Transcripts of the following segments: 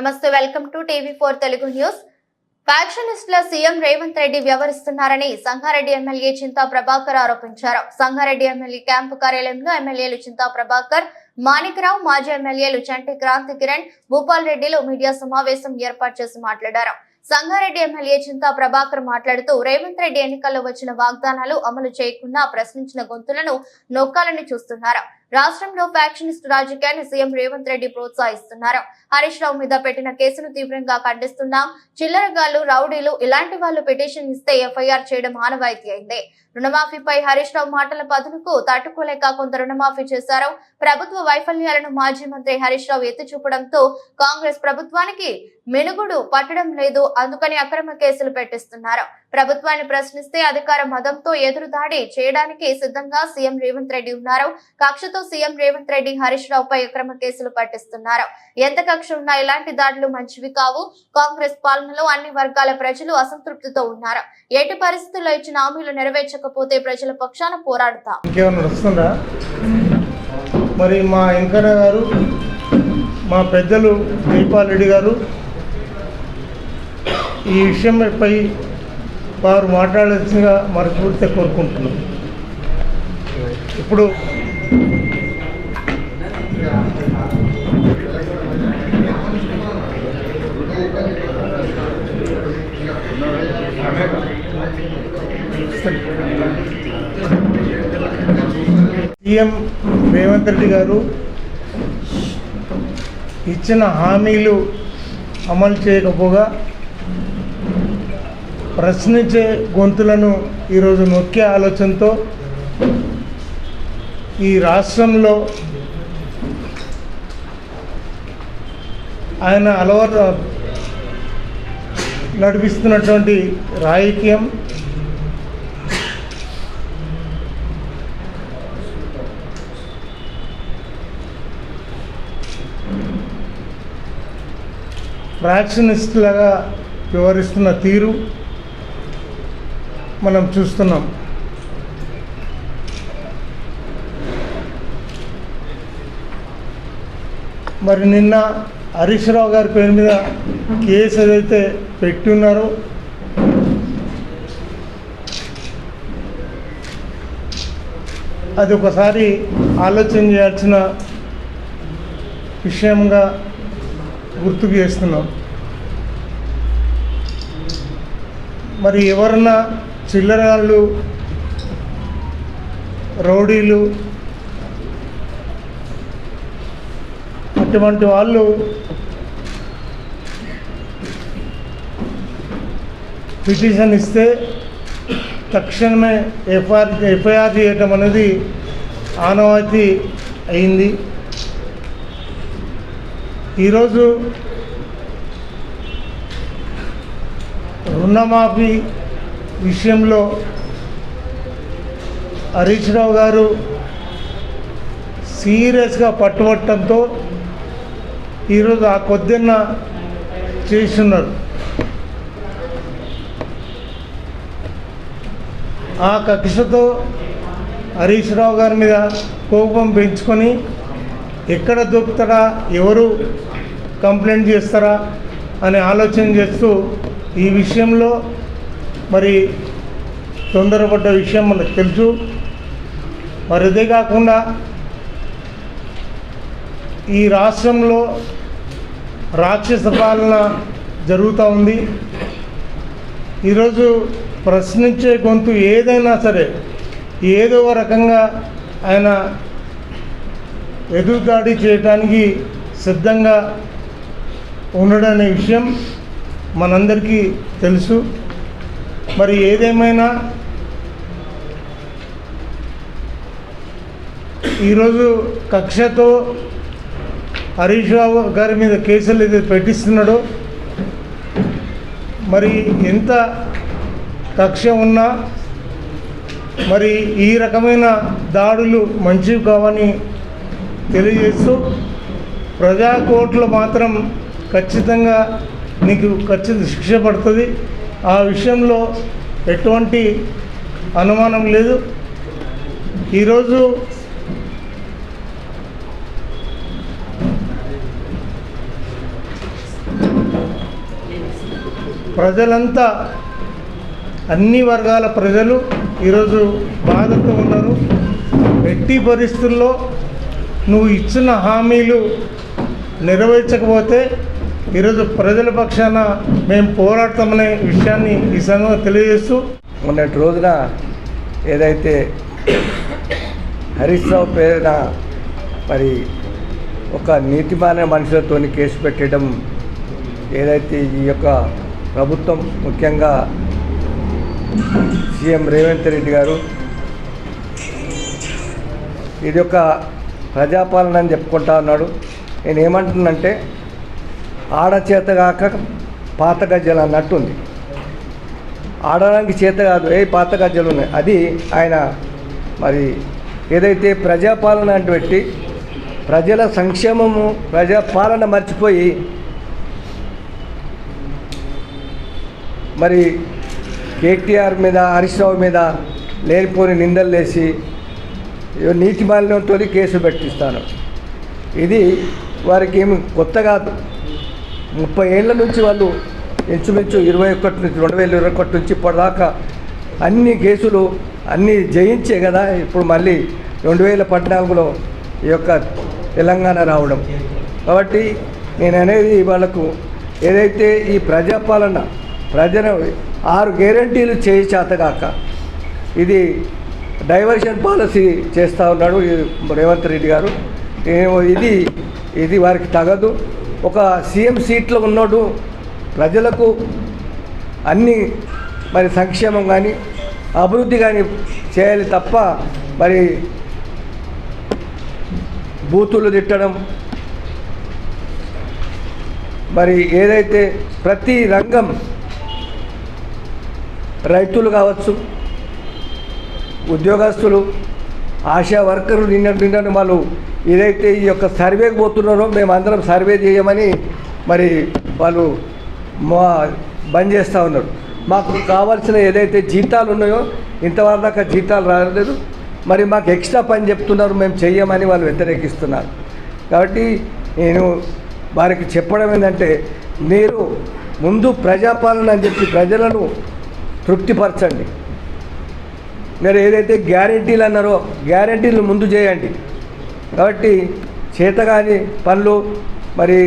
నమస్తే welcome to TV four Telugu news. ఫ్యాక్షనిస్టుల CM Revanth Reddy వ్యవహరిస్తున్నారని Sangareddy MLA Chinta Prabhakar ఆరోపించారు. సంగారెడ్డి ఎమ్మెల్యే క్యాంపు కార్యాలయంలో ఎమ్మెల్యేలు చింతా ప్రభాకర్ మాణికరావు మాజీ ఎమ్మెల్యేలు చంటి క్రాంతి కిరణ్ భూపాల్ రెడ్డిలు మీడియా సమావేశం ఏర్పాటు చేసి మాట్లాడారు. సంగారెడ్డి ఎమ్మెల్యే చింతా ప్రభాకర్ మాట్లాడుతూ రేవంత్ రెడ్డి ఎన్నికల్లో వచ్చిన వాగ్దానాలు అమలు చేయకుండా ప్రశ్నించిన గొంతులను నొక్కాలని చూస్తున్నారు. రాష్ట్రంలో ఫ్యాక్షనిస్ట్ రాజకీయాన్ని సీఎం రేవంత్ రెడ్డి ప్రోత్సహిస్తున్నారు. హరీష్ రావు మీద పెట్టిన కేసును తీవ్రంగా ఖండిస్తున్నాం. చిల్లరగాళ్ళు రౌడీలు ఇలాంటి వాళ్ళు పిటిషన్ ఇస్తే ఎఫ్ఐఆర్ చేయడం ఆనవాయితీ అయింది. రుణమాఫీపై హరీష్ రావు మాటల పదునుకు తట్టుకోలేక కొంత రుణమాఫీ చేశారు. ప్రభుత్వ వైఫల్యాలను మాజీ మంత్రి హరీష్ రావు ఎత్తి చూపడంతో కాంగ్రెస్ ప్రభుత్వానికి మెనుగుడు పట్టడం లేదు. అందుకని అక్రమ కేసులు పెట్టిస్తున్నారు. ప్రభుత్వాన్ని ప్రశ్నిస్తే అధికార మదంతో ఎదురుదాడి చేయడానికి సిద్ధంగా సీఎం రేవంత్ రెడ్డి ఉన్నారు. కక్షతో సీఎం రేవంత్ రెడ్డి హరీష్ రావుపై అక్రమ కేసులు పట్టిస్తున్నారు. ఎంత కక్ష ఉన్నా ఇలాంటి దాడులు మంచివి కావు. కాంగ్రెస్ పాలనలో అన్ని వర్గాల ప్రజలు అసంతృప్తితో ఉన్నారు. ఎటు పరిస్థితుల్లో ఇచ్చిన హామీలు నెరవేర్చకపోతే ప్రజల పక్షాన పోరాడుతాం. మరి మా వెంకన్న గారు మా పెద్దలు దీపాల్ రెడ్డి గారు ఈ విషయంపై వారు మాట్లాడాల్సిందిగా మరి పూర్తి కోరుకుంటున్నాం. ఇప్పుడు సీఎం రేవంత్ రెడ్డి గారు ఇచ్చిన హామీలు అమలు చేయకపోగా ప్రశ్నించే గొంతులను ఈరోజు నొక్కే ఆలోచనతో ఈ రాష్ట్రంలో ఆయన అలవాటు నడిపిస్తున్నటువంటి రాజకీయం ఫ్రాక్షనిస్టులుగా వివరిస్తున్న తీరు మనం చూస్తున్నాం. మరి నిన్న హరీష్ రావు గారి పేరు మీద కేసు ఏదైతే పెట్టి ఉన్నారో అది ఒకసారి ఆలోచన చేయాల్సిన విషయంగా గుర్తుకు చేస్తున్నాం. మరి ఎవరన్నా చిల్లరాళ్ళు రౌడీలు అటువంటి వాళ్ళు పిటిషన్ ఇస్తే తక్షణమే ఎఫ్ఐఆర్ ఎఫ్ఐఆర్ చేయటం అనేది ఆనవాయితీ అయింది. ఈరోజు రుణమాఫీ విషయంలో హరీష్ రావు గారు సీరియస్గా పట్టుబట్టడంతో ఈరోజు ఆ కొద్దిన్న చేస్తున్నారు. ఆ కక్షతో హరీష్ రావు గారి మీద కోపం పెంచుకొని ఎక్కడ దొరుకుతారా ఎవరు కంప్లైంట్ చేస్తారా అనే ఆలోచన చేస్తూ ఈ విషయంలో మరి తొందరపడ్డ విషయం మనకు తెలుసు. మరి అదే కాకుండా ఈ రాష్ట్రంలో రాక్షస పాలన జరుగుతూ ఉంది. ఈరోజు ప్రశ్నించే గొంతు ఏదైనా సరే ఏదో రకంగా ఆయన ఎదురుదాడి చేయడానికి సిద్ధంగా ఉండడనే విషయం మనందరికీ తెలుసు. మరి ఏదేమైనా ఈరోజు కక్షతో హరీష్ రావు గారి మీద కేసులు ఏదైతే పెట్టిస్తున్నాడో. మరి ఎంత కక్ష ఉన్నా మరి ఈ రకమైన దాడులు మంచివి కావని తెలియజేస్తూ ప్రజా కోర్టులో మాత్రం ఖచ్చితంగా నీకు ఖచ్చిత శిక్ష పడుతుంది. ఆ విషయంలో ఎటువంటి అనుమానం లేదు. ఈరోజు ప్రజలంతా అన్ని వర్గాల ప్రజలు ఈరోజు బాధతో ఉన్నారు. ఎట్టి పరిస్థితుల్లో నువ్వు ఇచ్చిన హామీలు నెరవేర్చకపోతే ఈరోజు ప్రజల పక్షాన మేము పోరాడతామనే విషయాన్ని ఈ సంఘం తెలియజేస్తూ మొన్నటి రోజున ఏదైతే హరీష్ రావు పేరున మరి ఒక నీతిమాన మనుషులతో కేసు పెట్టడం ఏదైతే ఈ యొక్క ప్రభుత్వం ముఖ్యంగా సీఎం రేవంత్ రెడ్డి గారు ఇది ఒక ప్రజాపాలన అని చెప్పుకుంటా ఉన్నాడు. నేను ఏమంటున్నంటే ఆడచేతగాక పాత గజ్జలు అన్నట్టుంది. ఆడడానికి చేత కాదు ఏ పాత గజ్జలు ఉన్నాయి? అది ఆయన మరి ఏదైతే ప్రజాపాలన అంటూ పెట్టి ప్రజల సంక్షేమము ప్రజాపాలన మర్చిపోయి మరి కేటీఆర్ మీద హరీష్ రావు మీద లేనిపోని నిందలు వేసి నీతి మాలిన్యంతో కేసు పెట్టిస్తాను. ఇది వారికి ఏమి కొత్త కాదు. ముప్పై ఏళ్ళ నుంచి వాళ్ళు ఇంచుమించు ఇరవై ఒకటి నుంచి రెండు వేల ఇరవై ఒకటి నుంచి ఇప్పటిదాకా అన్ని కేసులు అన్నీ జయించే కదా ఇప్పుడు మళ్ళీ రెండు వేల పద్నాలుగులో ఈ యొక్క తెలంగాణ రావడం. కాబట్టి నేను అనేది వాళ్ళకు ఏదైతే ఈ ప్రజాపాలన ప్రజల ఆరు గ్యారంటీలు చేయి చేతగాక ఇది డైవర్షన్ పాలసీ చేస్తూ ఉన్నాడు ఈ రేవంత్ రెడ్డి గారు. ఇది ఇది వారికి తగదు. ఒక సీఎం సీట్లో ఉన్నాడు ప్రజలకు అన్ని మరి సంక్షేమం కానీ అభివృద్ధి కానీ చేయాలి తప్ప మరి బూతులు తిట్టడం మరి ఏదైతే ప్రతి రంగం రైతులు కావచ్చు ఉద్యోగస్తులు ఆశా వర్కర్లు నిన్న నిన్న వాళ్ళు ఏదైతే ఈ యొక్క సర్వేకి పోతున్నారో మేము అందరం సర్వే చేయమని మరి వాళ్ళు మా బంద్ చేస్తూ ఉన్నారు. మాకు కావాల్సిన ఏదైతే జీతాలు ఉన్నాయో ఇంతవరకు దాకా జీతాలు రాలేదు. మరి మాకు ఎక్స్ట్రా పని చెప్తున్నారు మేము చెయ్యమని వాళ్ళు వ్యతిరేకిస్తున్నారు. కాబట్టి నేను వారికి చెప్పడం ఏంటంటే మీరు ముందు ప్రజాపాలన అని చెప్పి ప్రజలను తృప్తిపరచండి. మీరు ఏదైతే గ్యారెంటీలు అన్నారో గ్యారెంటీలు ముందు చేయండి. కాబట్టి చేతగాని పనులు మరి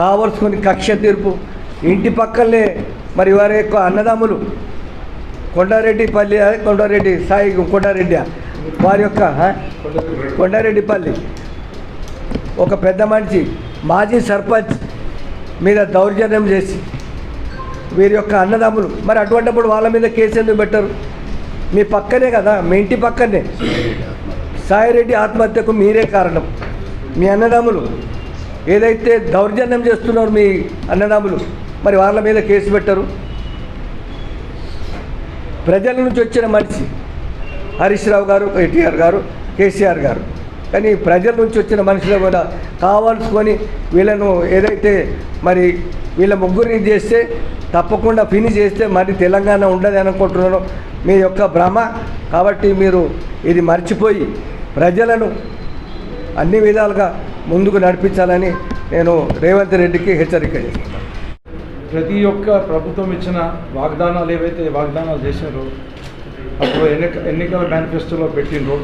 కావలసుకొని కక్ష తీర్పు ఇంటి పక్కనే మరి వారి యొక్క అన్నదమ్ములు కొండారెడ్డి పల్లి కొండారెడ్డి సాయి కొండారెడ్డి వారి యొక్క కొండారెడ్డిపల్లి. ఒక పెద్ద మనిషి మాజీ సర్పంచ్ మీద దౌర్జన్యం చేసి వీరి యొక్క అన్నదమ్ములు మరి అటువంటిప్పుడు వాళ్ళ మీద కేసు ఎందుకు పెట్టరు? మీ పక్కనే కదా మీ ఇంటి పక్కనే. సాయిరెడ్డి ఆత్మహత్యకు మీరే కారణం. మీ అన్నదమ్ములు. ఏదైతే దౌర్జన్యం చేస్తున్నారు మీ అన్నదమ్ములు మరి వాళ్ళ మీద కేసు పెట్టరు. ప్రజల నుంచి వచ్చిన మనిషి హరీష్ రావు గారు కేటీఆర్ గారు కేసీఆర్ గారు. కానీ ప్రజల నుంచి వచ్చిన మనుషులు కూడా కావాల్సుకొని వీళ్ళను ఏదైతే మరి వీళ్ళ ముగ్గురిని చేస్తే తప్పకుండా ఫినిష్ చేస్తే మరి తెలంగాణ ఉండదు అనుకుంటున్నాను. మీ యొక్క భ్రమ కాబట్టి మీరు ఇది మర్చిపోయి ప్రజలను అన్ని విధాలుగా ముందుకు నడిపించాలని నేను రేవంత్ రెడ్డికి హెచ్చరిక చేస్తున్నాను. ప్రతి ఒక్క ప్రభుత్వం ఇచ్చిన వాగ్దానాలు ఏవైతే వాగ్దానాలు చేశారో అప్పుడు ఎన్నిక ఎన్నికల మేనిఫెస్టోలో పెట్టిండ్రో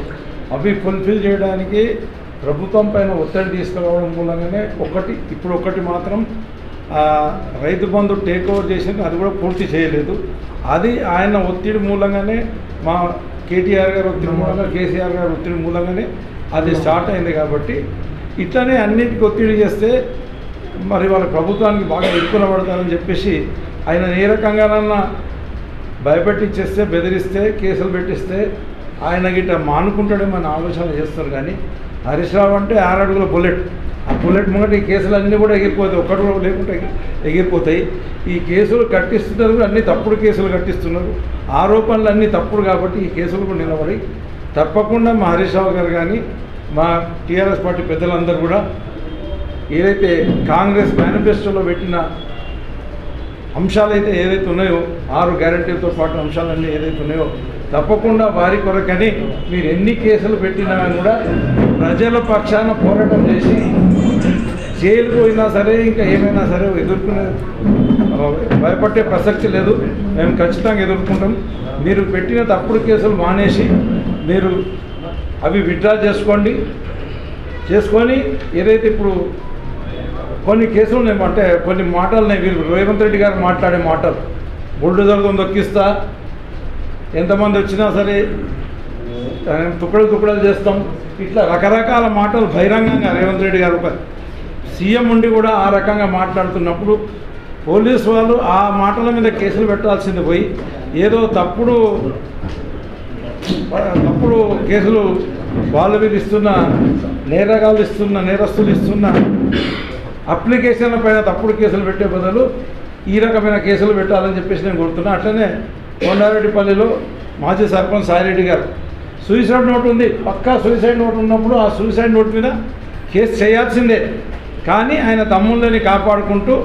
అవి ఫుల్ఫిల్ చేయడానికి ప్రభుత్వం పైన ఒత్తిడి తీసుకురావడం మూలంగానే ఒకటి ఇప్పుడు ఒకటి మాత్రం రైతు బంధు టేక్ ఓవర్ చేసింది అది కూడా పూర్తి చేయలేదు. అది ఆయన ఒత్తిడి మూలంగానే మా కేటీఆర్ గారు ఒత్తిడి మూలంగా కేసీఆర్ గారు ఒత్తిడి మూలంగానే అది స్టార్ట్ అయింది కాబట్టి ఇట్లనే అన్నిటికీ ఒత్తిడి చేస్తే మరి వాళ్ళ ప్రభుత్వానికి బాగా ఇరుకున పడతారని చెప్పేసి ఆయన ఏ రకంగానన్నా భయపెట్టించేస్తే బెదిరిస్తే కేసులు పెట్టిస్తే ఆయన గిట్ట మానుకుంటాడేమో అని ఆలోచన చేస్తారు కానీ హరీష్ రావు అంటే ఆరడుగుల బుల్లెట్. ఆ బుల్లెట్ ముంగట ఈ కేసులన్నీ కూడా ఎగిరిపోతాయి. ఒక్కటి కూడా లేకుండా ఎగిరిపోతాయి. ఈ కేసులు కట్టిస్తున్నారు అన్ని తప్పుడు కేసులు కట్టిస్తున్నారు. ఆరోపణలు అన్నీ తప్పుడు కాబట్టి ఈ కేసులు కూడా నిలబడి తప్పకుండా మా హరీష్ రావు గారు కానీ మా టీఆర్ఎస్ పార్టీ పెద్దలందరూ కూడా ఏదైతే కాంగ్రెస్ మేనిఫెస్టోలో పెట్టిన అంశాలైతే ఏదైతే ఉన్నాయో ఆరు గ్యారంటీలతో పాటు అంశాలన్నీ ఏదైతే ఉన్నాయో తప్పకుండా వారి కొరకని మీరు ఎన్ని కేసులు పెట్టినా కూడా ప్రజల పక్షాన పోరాటం చేసి జైలు పోయినా సరే ఇంకా ఏమైనా సరే ఎదుర్కొనే భయపట్టే భయపడే ప్రసక్తి లేదు. మేము ఖచ్చితంగా ఎదుర్కొంటాం. మీరు పెట్టిన తప్పుడు కేసులు మానేసి మీరు అవి విత్డ్రా చేసుకోండి. చేసుకొని ఏదైతే ఇప్పుడు కొన్ని కేసులు నేను అంటే కొన్ని మాటలు నేను వీరు రేవంత్ రెడ్డి గారు మాట్లాడే మాటలు బుల్డోజర్తో దొక్కిస్తా ఎంతమంది వచ్చినా సరే ఆ, తుక్కడలు చేస్తాం. ఇట్లా రకరకాల మాటలు బహిరంగంగా రేవంత్ రెడ్డి గారు ఒక సీఎం ఉండి కూడా ఆ రకంగా మాట్లాడుతున్నప్పుడు పోలీస్ వాళ్ళు ఆ మాటల మీద కేసులు పెట్టాల్సింది పోయి ఏదో తప్పుడు తప్పుడు కేసులు వాళ్ళ మీద ఇస్తున్న నేరగాలు ఇస్తున్న నేరస్తులు ఇస్తున్న అప్లికేషన్ల పైన తప్పుడు కేసులు పెట్టే బదులు ఈ రకమైన కేసులు పెట్టాలని చెప్పేసి నేను కోరుతున్నా. అట్లనే కొండారెడ్డిపల్లిలో మాజీ సర్పంచ్ సాయిరెడ్డి గారు. సూసైడ్ నోట్ ఉంది. పక్కా సూసైడ్ నోట్ ఉన్నప్పుడు ఆ సూసైడ్ నోట్ మీద కేసు చేయాల్సిందే. కానీ ఆయన తమ్ముళ్ళని కాపాడుకుంటూ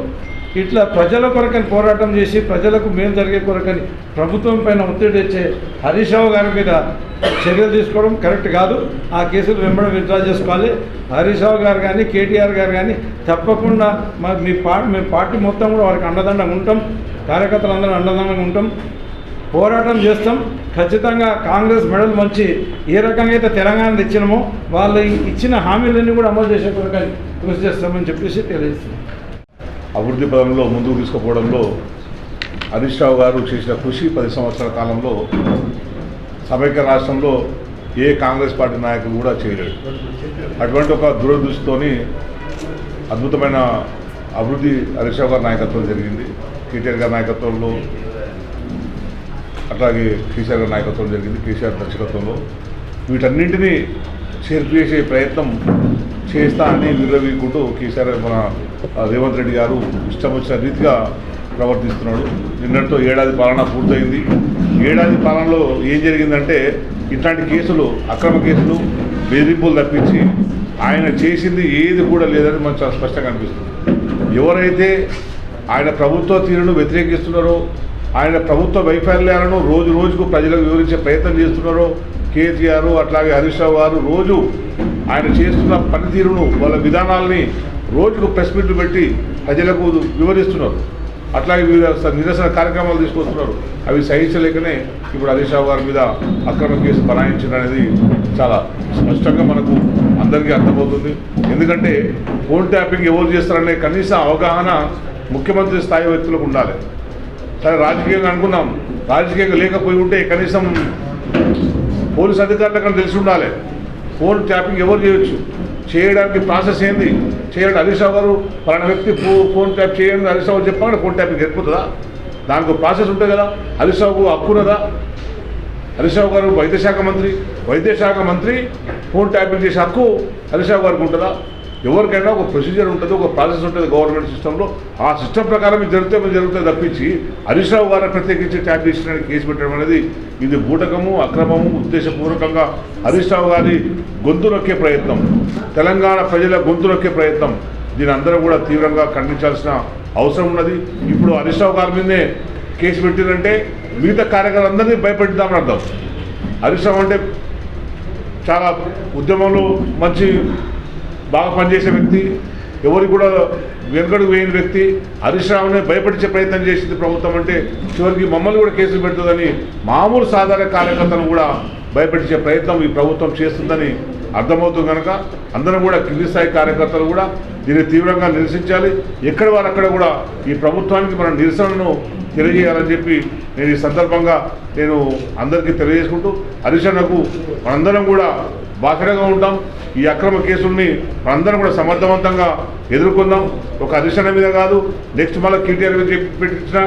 ఇట్లా ప్రజల కొరకని పోరాటం చేసి ప్రజలకు మేలు జరిగే కొరకని ప్రభుత్వం పైన ఒత్తిడి తెచ్చే హరీష్ రావు గారి మీద చర్యలు తీసుకోవడం కరెక్ట్ కాదు. ఆ కేసులు వెంబడి విత్డ్రా చేసుకోవాలి. హరీష్ రావు గారు కానీ కేటీఆర్ గారు కానీ తప్పకుండా మా మీ పార్టీ మీ పార్టీ మొత్తం కూడా వారికి అండదండంగా ఉంటాం. కార్యకర్తలు అందరూ అండదండంగా ఉంటాం. పోరాటం చేస్తాం. ఖచ్చితంగా కాంగ్రెస్ మెడల్ మంచి ఏ రకంగా అయితే తెలంగాణ తెచ్చినామో వాళ్ళు ఇచ్చిన హామీలన్నీ కూడా అమలు చేసే కొరకని కృషి చేస్తామని చెప్పేసి తెలియజేస్తున్నాం. అభివృద్ధి పదంలో ముందుకు తీసుకుపోవడంలో హరీష్ రావు గారు చేసిన కృషి పది సంవత్సరాల కాలంలో సమైక్య రాష్ట్రంలో ఏ కాంగ్రెస్ పార్టీ నాయకులు కూడా చేయలేడు అటువంటి ఒక దురదృష్టితోని అద్భుతమైన అభివృద్ధి హరీష్ రావు గారి నాయకత్వం జరిగింది. కేటీఆర్ గారి నాయకత్వంలో అట్లాగే కేసీఆర్ నాయకత్వం జరిగింది కేసీఆర్ దర్శకత్వంలో. వీటన్నింటినీ చేసే ప్రయత్నం చేస్తా అని విర్రవీకుంటూ కేసీఆర్ మన రేవంత్ రెడ్డి గారు ఇష్టం వచ్చిన రీతిగా ప్రవర్తిస్తున్నాడు. నిన్నటితో ఏడాది పాలన పూర్తయింది. ఏడాది పాలనలో ఏం జరిగిందంటే ఇట్లాంటి కేసులు అక్రమ కేసులు బెదిరింపులు తప్పించి ఆయన చేసింది ఏది కూడా లేదని మనకు చాలా స్పష్టంగా అనిపిస్తుంది. ఎవరైతే ఆయన ప్రభుత్వ తీరును వ్యతిరేకిస్తున్నారో ఆయన ప్రభుత్వ వైఫల్యాలను రోజు రోజుకు ప్రజలకు వివరించే ప్రయత్నం చేస్తున్నారో కేసీఆర్ అట్లాగే హరీష్ రావు గారు రోజు ఆయన చేస్తున్న పనితీరును వాళ్ళ విధానాల్ని రోజుకు ప్రెస్ మీట్లు పెట్టి ప్రజలకు వివరిస్తున్నారు. అట్లాగే వివిధ నిరసన కార్యక్రమాలు తీసుకొస్తున్నారు. అవి సహించలేకనే ఇప్పుడు హరీష్ రావు గారి మీద అక్రమ కేసు బనాయించడం అనేది చాలా స్పష్టంగా మనకు అందరికీ అర్థమవుతుంది. ఎందుకంటే ఫోన్ ట్యాపింగ్ ఎవరు చేస్తారనే కనీస అవగాహన ముఖ్యమంత్రి స్థాయి వ్యక్తులకు ఉండాలి. సరే రాజకీయంగా అనుకున్నాం. రాజకీయంగా లేకపోయి ఉంటే కనీసం పోలీస్ అధికారులకు తెలిసి ఉండాలి. ఫోన్ ట్యాపింగ్ ఎవరు చేయొచ్చు? చేయడానికి ప్రాసెస్ ఏంది? చేయడానికి హరీష్ గారు పలానా వ్యక్తి ఫోన్ ట్యాప్ చేయండి హరీష్ రావు చెప్పగానే ఫోన్ ట్యాపింగ్ ఎక్కుతుందా దానికి ప్రాసెస్ ఉంటుంది కదా హరీష్ రావుకు హక్కు హరీష్ రావు గారు వైద్యశాఖ మంత్రి వైద్యశాఖ మంత్రి ఫోన్ ట్యాపింగ్ చేసే హక్కు హరీష్ రావు గారికి ఉంటుందా? ఎవరికైనా ఒక ప్రొసీజర్ ఉంటుంది ఒక ప్రాసెస్ ఉంటుంది గవర్నమెంట్ సిస్టంలో ఆ సిస్టమ్ ప్రకారం ఇది జరిగితే జరుగుతుంది తప్పించి హరీష్ రావు గారిని ప్రత్యేకించి ట్యాప్ చేసిన కేసు పెట్టడం అనేది ఇది బూటకము అక్రమము ఉద్దేశపూర్వకంగా హరీష్ రావు గారి గొంతు నొక్కే ప్రయత్నం. తెలంగాణ ప్రజల గొంతు నొక్కే ప్రయత్నం. దీని అందరూ కూడా తీవ్రంగా ఖండించాల్సిన అవసరం ఉన్నది. ఇప్పుడు హరీష్ రావు గారి మీదే కేసు పెట్టిందంటే మిగతా కార్యకర్తలందరినీ భయపెట్టిద్దామని అర్థం. హరీష్ రావు అంటే చాలా ఉద్యమంలో మంచి బాగా పనిచేసే వ్యక్తి ఎవరికి కూడా వెనుకడు వేయని వ్యక్తి హరీష్ రావునే భయపడించే ప్రయత్నం చేసింది ప్రభుత్వం అంటే చివరికి మమ్మల్ని కూడా కేసులు పెడుతుందని మామూలు సాధారణ కార్యకర్తలను కూడా భయపెట్టించే ప్రయత్నం ఈ ప్రభుత్వం చేస్తుందని అర్థమవుతుంది కనుక అందరం కూడా కింది స్థాయి కార్యకర్తలు కూడా దీన్ని తీవ్రంగా నిరసించాలి. ఎక్కడ వారు అక్కడ కూడా ఈ ప్రభుత్వానికి మన నిరసనను తెలియజేయాలని చెప్పి నేను ఈ సందర్భంగా నేను అందరికీ తెలియజేసుకుంటూ హరిశన్నకు మనందరం కూడా బాసడగా ఉంటాం. ఈ అక్రమ కేసుల్ని మనందరం కూడా సమర్థవంతంగా ఎదుర్కొందాం. ఒక హరిశన్న మీద కాదు నెక్స్ట్ మళ్ళీ కేటీఆర్ మీద పెట్టించినా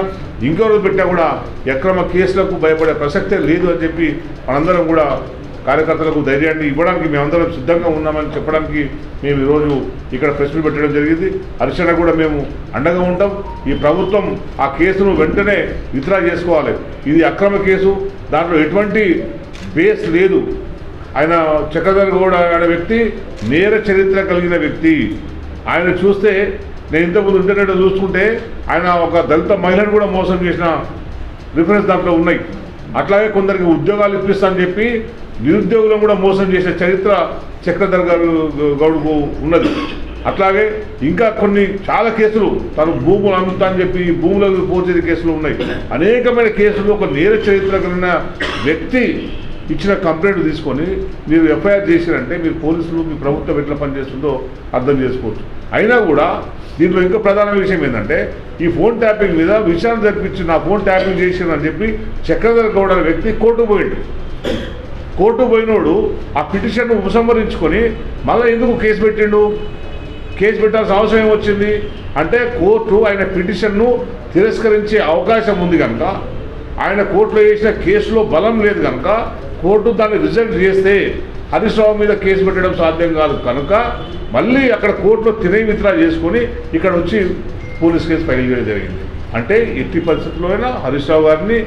ఇంకెవరు పెట్టినా కూడా అక్రమ కేసులకు భయపడే ప్రసక్తే లేదు అని చెప్పి మనందరం కూడా కార్యకర్తలకు ధైర్యాన్ని ఇవ్వడానికి మేమందరం సిద్ధంగా ఉన్నామని చెప్పడానికి మేము ఈరోజు ఇక్కడ ప్రెస్ మీట్ పెట్టడం జరిగింది. హర్షణ కూడా మేము అండగా ఉంటాం. ఈ ప్రభుత్వం ఆ కేసును వెంటనే విత్డ్రా చేసుకోవాలి. ఇది అక్రమ కేసు. దాంట్లో ఎటువంటి బేస్ లేదు. ఆయన చక్రధర్ గౌడ అనే వ్యక్తి నేర చరిత్ర కలిగిన వ్యక్తి. ఆయన చూస్తే నేను ఇంతకుముందు ఇంటర్నెట్ చూసుకుంటే ఆయన ఒక దళిత మహిళను కూడా మోసం చేసిన రిఫరెన్స్ దాంట్లో ఉన్నాయి. అట్లాగే కొందరికి ఉద్యోగాలు ఇప్పిస్తానని చెప్పి నిరుద్యోగులను కూడా మోసం చేసే చరిత్ర చక్రధర్ గారు గౌడుకు ఉన్నది. అట్లాగే ఇంకా కొన్ని చాలా కేసులు తను భూములు అమ్ముతా అని చెప్పి భూములకు పోచేది కేసులు ఉన్నాయి. అనేకమైన కేసులు ఒక నేర చరిత్ర కలిగిన వ్యక్తి ఇచ్చిన కంప్లైంట్ తీసుకొని మీరు ఎఫ్ఐఆర్ చేసిరంటే మీరు పోలీసులు మీ ప్రభుత్వం ఎట్లా పనిచేస్తుందో అర్థం చేసుకోవచ్చు. అయినా కూడా దీంట్లో ఇంకా ప్రధాన విషయం ఏంటంటే ఈ ఫోన్ ట్యాపింగ్ మీద విచారణ జరిపించి నా ఫోన్ ట్యాపింగ్ చేసిందని చెప్పి చక్రధర్ గౌడ్ అనే వ్యక్తి కోర్టు పోయిండు. కోర్టు పోయినోడు ఆ పిటిషన్ ఉపసంహరించుకొని మళ్ళీ ఎందుకు కేసు పెట్టిండు? కేసు పెట్టాల్సిన అవసరం ఏమొచ్చింది? అంటే కోర్టు ఆయన పిటిషన్ను తిరస్కరించే అవకాశం ఉంది కనుక ఆయన కోర్టులో వేసిన కేసులో బలం లేదు కనుక కోర్టు దాన్ని రిజెక్ట్ చేస్తే హరీష్ రావు మీద కేసు పెట్టడం సాధ్యం కాదు కనుక మళ్ళీ అక్కడ కోర్టులో తినై విత్డ్రా చేసుకొని ఇక్కడ వచ్చి పోలీస్ కేసు ఫైల్ చేయడం జరిగింది. అంటే ఎట్టి పరిస్థితుల్లో అయినా హరీష్ రావు గారిని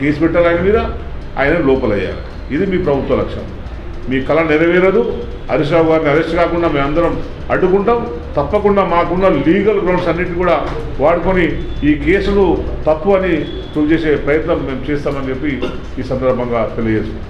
కేసు పెట్టాలి ఆయన మీద ఆయన లోపలయ్యారు ఇది మీ ప్రభుత్వ లక్ష్యం. మీ కళ నెరవేరదు. హరీష్ రావు గారిని అరెస్ట్ కాకుండా మేమందరం అడ్డుకుంటాం. తప్పకుండా మాకున్న లీగల్ గ్రౌండ్స్ అన్నిటి కూడా వాడుకొని ఈ కేసులు తప్పు అని ప్రూవ్ చేసే ప్రయత్నం మేము చేస్తామని చెప్పి ఈ సందర్భంగా తెలియజేస్తున్నాం.